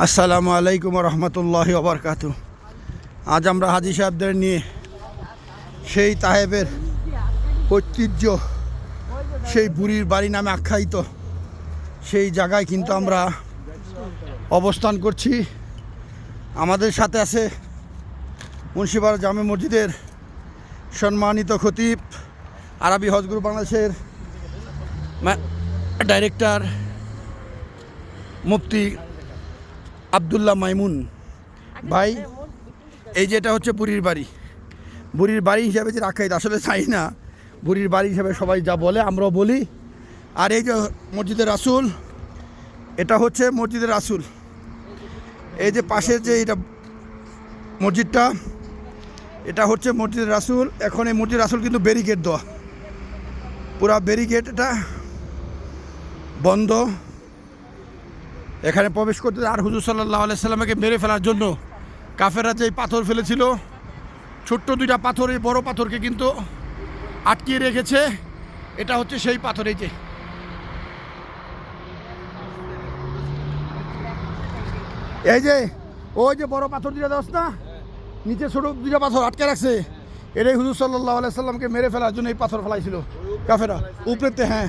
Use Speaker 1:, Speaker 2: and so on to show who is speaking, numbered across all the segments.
Speaker 1: আসসালামু আলাইকুম রহমতুল্লাহ ওবরকাতু। আজ আমরা হাজি সাহেবদের নিয়ে সেই তাহেবের ঐতিহ্য, সেই বুড়ির বাড়ি নামে আখ্যায়িত সেই জায়গায় কিন্তু আমরা অবস্থান করছি। আমাদের সাথে আছে মুন্সিপাড়া জামে মসজিদের সম্মানিত খতিব, আরবি হজগুরু বাংলাদেশের ডাইরেক্টর মুফতি আবদুল্লাহ মাইমুন। ভাই, এই যে এটা হচ্ছে বুড়ির বাড়ি। বুড়ির বাড়ি হিসাবে যে রাখাই আসলে চাই না? বুড়ির বাড়ি হিসাবে সবাই যা বলে, আমরাও বলি। আর এই যে মসজিদের রাসুল, এটা হচ্ছে মসজিদের রাসুল। এই যে পাশের যে এটা মসজিদটা, এটা হচ্ছে মসজিদের রাসুল। এখন এই মসজিদ রাসুল কিন্তু ব্যারিকেড দেওয়া। পুরা ব্যারিকেড এটা বন্ধ। এখানে প্রবেশ করতে আর হুজুর সাল্লাহ আলাইসাল্লামকে মেরে ফেলার জন্য কাফেরা যে পাথর ফেলেছিল, ছোট্ট দুইটা পাথর এই বড় পাথরকে কিন্তু আটকিয়ে রেখেছে। এটা হচ্ছে সেই পাথর, এই যে। এই যে, ওই যে বড় পাথর দুটা দশ না? নিচে ছোট দুটা পাথর আটকে রাখছে। এটাই হুজুর সাল্লাহ আলাইসাল্লামকে মেরে ফেলার জন্য এই পাথর ফেলাইছিল। কাফেরা উপরেতে হ্যাঁ।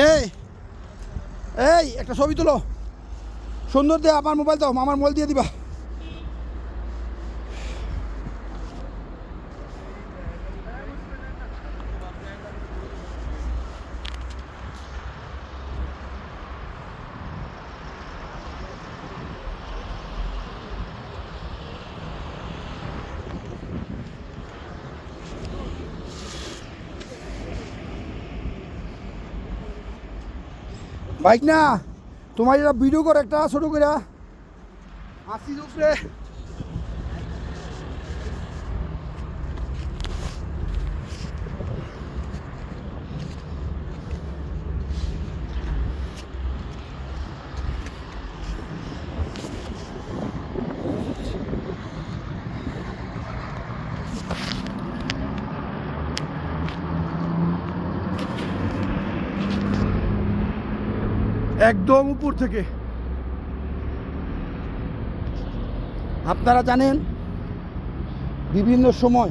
Speaker 1: এই এই একটা ছবি তুলো। সুন্দর দিয়ে আমার মোবাইল দাও আমার মোবাইল দিয়ে দিবা। বাইক না তোমার এটা ভিডিও করে একটা ছোটো করে। আসিস উপরে। একদম উপর থেকে। আপনারা জানেন বিভিন্ন সময়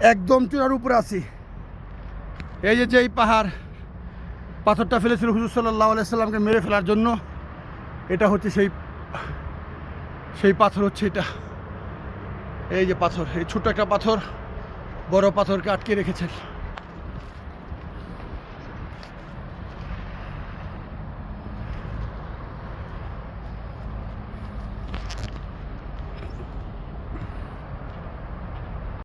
Speaker 1: একদম চূড়ার উপরে আছি। এই যে যে এই পাহাড়, পাথরটা ফেলেছিল হুজুর সাল্লাহ আলাইসাল্লামকে মেরে ফেলার জন্য, এটা হচ্ছে সেই সেই পাথর হচ্ছে এটা। এই যে পাথর, এই ছোট্ট একটা পাথর, বড় পাথরকে আটকে রেখেছেন।